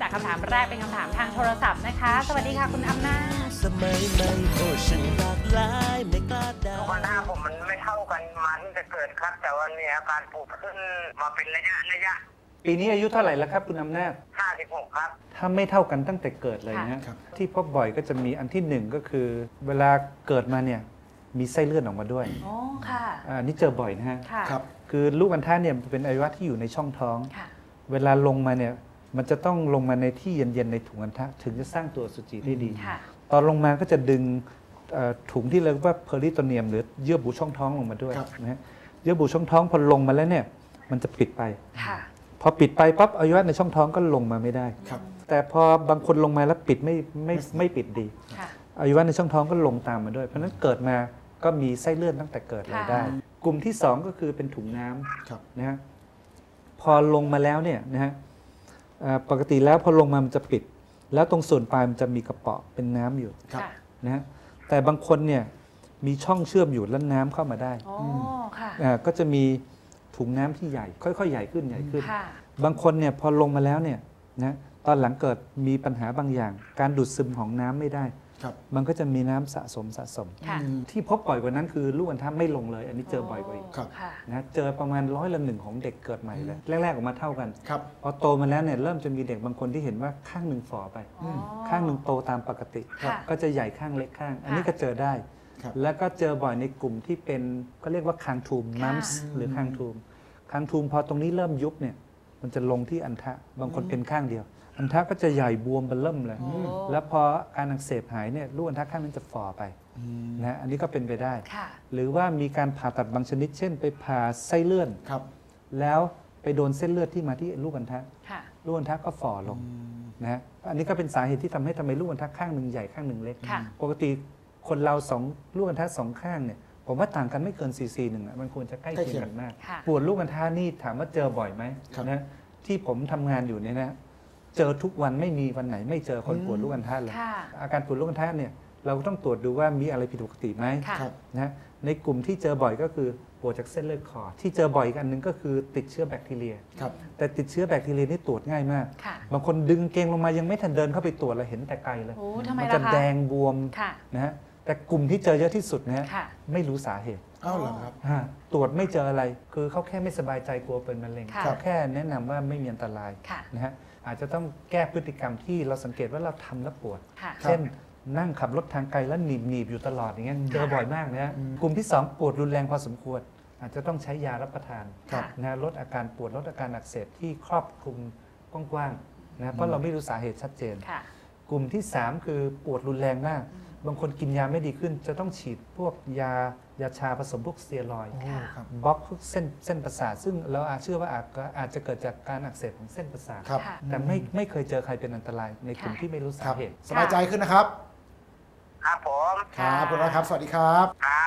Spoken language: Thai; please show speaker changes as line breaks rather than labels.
จากคำถามแรกเป็นคำถามทางโทรศัพท์นะคะ สวัสดีค่ะคุณอำนาจ
สมัยใหม่โอ้ฉันหลากหลายไม่กล้าเดา
ลูกอันห้าผมมันไม่เท่ากันมาตั้งแต่เกิดครับ แต่ว่ามีอาการปวดขึ้นมาเป็นระยะระยะ
ปีนี้อายุเท่าไหร่แล้วครับคุณอำนาจ
ห้าสิบหกครับ
ถ้าไม่เท่ากันตั้งแต่เกิดเลยนะฮะ
ครับ
ที่พบบ่อยก็จะมีอันที่หนึ่งก็คือ เวลาเกิดมาเนี่ยมีไส้เลื่อนออกมาด้วย
อ๋อค่ะ
อะอันนี้เจอบ่อยนะฮะ
ค่ะ
ครับ
คือลูกอัณฑะเนี่ยเป็นอวัยวะที่อยู่ในช่องท้อง
ค่ะ
เวลาลงมาเนี่ย มันจะต้องลงมาในที่เย็นๆในถุงอัณฑะถึงจะสร้างตัวอสุจิได้ดี
ค่ะ
ตอนลงมาก็จะดึงเอ่อถุงที่เรียกว่าเพอริโตเนียม หรือเยื่อบุช่องท้องลงมาด้วย
ครับ
นะฮะเยื่อบุช่องท้องพอลงมาแล้วเนี่ยมันจะปิดไป
ค่ะ
พอปิดไปปั๊บอวัยวะในช่องท้องก็ลงมาไม่ได้
ครับ
แต่พอบางคนลงมาแล้วปิดไม่ไม่ไม่ปิดดี
ค่ะ
อวัยวะในช่องท้องก็ลงตามมาด้วย เพราะฉะนั้นเกิดมาก็มีไส้เลื่อนตั้งแต่เกิดเลย
ค่ะ
ได้กลุ่มที่2ก็คือเป็นถุงน้ำ
ครับ
นะฮะพอลงมาแล้วเนี่ยนะฮะเอ่อ ปกติแล้วพอลงมามันจะปิด แล้วตรงส่วนปลายมันจะมีกระเปาะเป็นน้ำอยู่
ครับ
ค่ะ
นะฮะแต่บางคนเนี่ยมีช่องเชื่อมอยู่แล้วน้ำเข้ามาได้
อ๋อค่ะ
อ่าก็จะมีถุงน้ำที่ใหญ่ ค่อยๆ ใหญ่ขึ้นใหญ่ขึ้น
ค่ะ
บางคนเนี่ยพอลงมาแล้วเนี่ยนะตอนหลังเกิดมีปัญหาบางอย่าง การดูดซึมของน้ำไม่ได้
ครับ
มันก็จะมีน้ำสะสมสะสม
ค่ะ
อืม
ที่พบบ่อยกว่านั้นคือลูกอัณฑะไม่ลงเลย อันนี้เจอบ่อยกว่าอีก
ครับ
ค่ะ
นะเจอประมาณร้อยละหนึ่งของเด็กเกิดใหม่เลย แรกๆออกมาเท่ากัน
ครับ
พอโตมาแล้วเนี่ยเริ่มจะมีเด็กบางคนที่เห็นว่าข้างหนึ่งฝ่อไป
อ๋อ
ข้างหนึ่งโตตามปกติ
ค่ะ
ก็จะใหญ่ข้างเล็กข้าง อันนี้ก็เจอได้
ครับ
แล้วก็เจอบ่อยในกลุ่มที่เป็นก็เรียกว่าคางทูม
ค่ะ
มัมส์หรือคางทูมคางทูมพอตรงนี้เริ่มยุบเนี่ยมันจะลงที่อันทะบางคนเป็นข้างเดียว อันทะก็จะใหญ่บวมเบลเริ่มเลย
โอ้
แล้วพอการอักเสบหายเนี่ยลูกอันทะข้างนั้นจะฝ่อไป
อืม
นะอันนี้ก็เป็นไปได้
ค่ะ
หรือว่ามีการผ่าตัดบางชนิด เช่น ไปผ่าไส้เลื่อน
ครับ
แล้วไปโดนเส้นเลือดที่มาที่ลูกอันทะ
ค่ะ
ลูกอันทะก็ฝ่อลง
อืม
นะฮะอันนี้ก็เป็นสาเหตุที่ทำให้ทำไมลูกอันทะข้างหนึ่งใหญ่ข้างหนึ่งเล็ก
ค่ะ
ปกติคนเราสองลูกอันทะสองข้างเนี่ยผมว่าต่างกันไม่เกินซีซีหนึ่งอะมันควรจะใกล้เคียงกันมาก
ค่ะ
ปวดลูกอันทะนี่ถามว่าเจอบ่อยไหม
ครับ
นะที่ผมทำงานอยู่เนี่ยนะ เจอทุกวันไม่มีวันไหน ไม่เจอคนปวดลูกอันทะเลย
ค่ะ
อาการปวดลูกอันทะเนี่ยเราก็ต้องตรวจดูว่ามีอะไรผิดปกติไหม
ค่ะ
ครับ
นะฮะในกลุ่มที่เจอบ่อยก็คือปวดจากเส้นเลือดขอดที่เจอบ่อยอีกอันหนึ่งก็คือติดเชื้อแบคทีเรีย
ครับ
แต่ติดเชื้อแบคทีเรียนี่ตรวจง่ายมาก
ค่ะ
บางคนดึงเกงลงมายังไม่ทันเดินเข้าไปตรวจเราเห็นแต่ไกลเลย
โอ้ทำไม
มัน
ล่ะ
จะ
คะ
แดงบวม
ค่ะ
นะฮะแต่กลุ่มที่เจอเยอะที่สุดนะฮะ
ค่ะ
ไม่รู้สาเหตุ
เอ้าเหรอครับ
ฮะตรวจไม่เจออะไร คือเขาแค่ไม่สบายใจกลัวเป็นมะเร็ง
ค่ะ
เขาแค่แนะนำว่าไม่มีอันตราย
ค่ะ
นะฮะ อาจจะต้องแก้พฤติกรรมที่เราสังเกตว่าเราทำแล้วปวด
ค่ะ
เช่นนั่งขับรถทางไกลแล้วหนีบหนีบอยู่ตลอดอย่างเงี้ยเจอบ่อยมากนะฮะกลุ่มที่ 2 ปวดรุนแรงพอสมควร อาจจะต้องใช้ยารับประทาน
ครับ
นะฮะลดอาการปวดลดอาการอักเสบที่ครอบคลุมกว้างๆนะเพราะเราไม่รู้สาเหตุชัดเจน
ค่ะ
กลุ่มที่ 3 คือปวดรุนแรงมาก บางคนกินยาไม่ดีขึ้น จะต้องฉีดพวกยายาชาผสมพวกสเตียรอยด์
โอ้ครับ
บล็อกพวกเส้นเส้นประสาทซึ่งเราอาจเชื่อว่าอาจก็อาจจะเกิดจากการอักเสบของเส้นประสาท
ครับ
ค่ะ
แต่ไม่ไม่เคยเจอใครเป็นอันตรายในกลุ่ม
ค่ะ
ที่ไม่รู้
ค
สา
รับ
เหตุ
สบายใจขึ้นนะครับ
ครับผม
ครับคุณน้อยครับ สวัสดีครับ
ครับสวัสดีครับ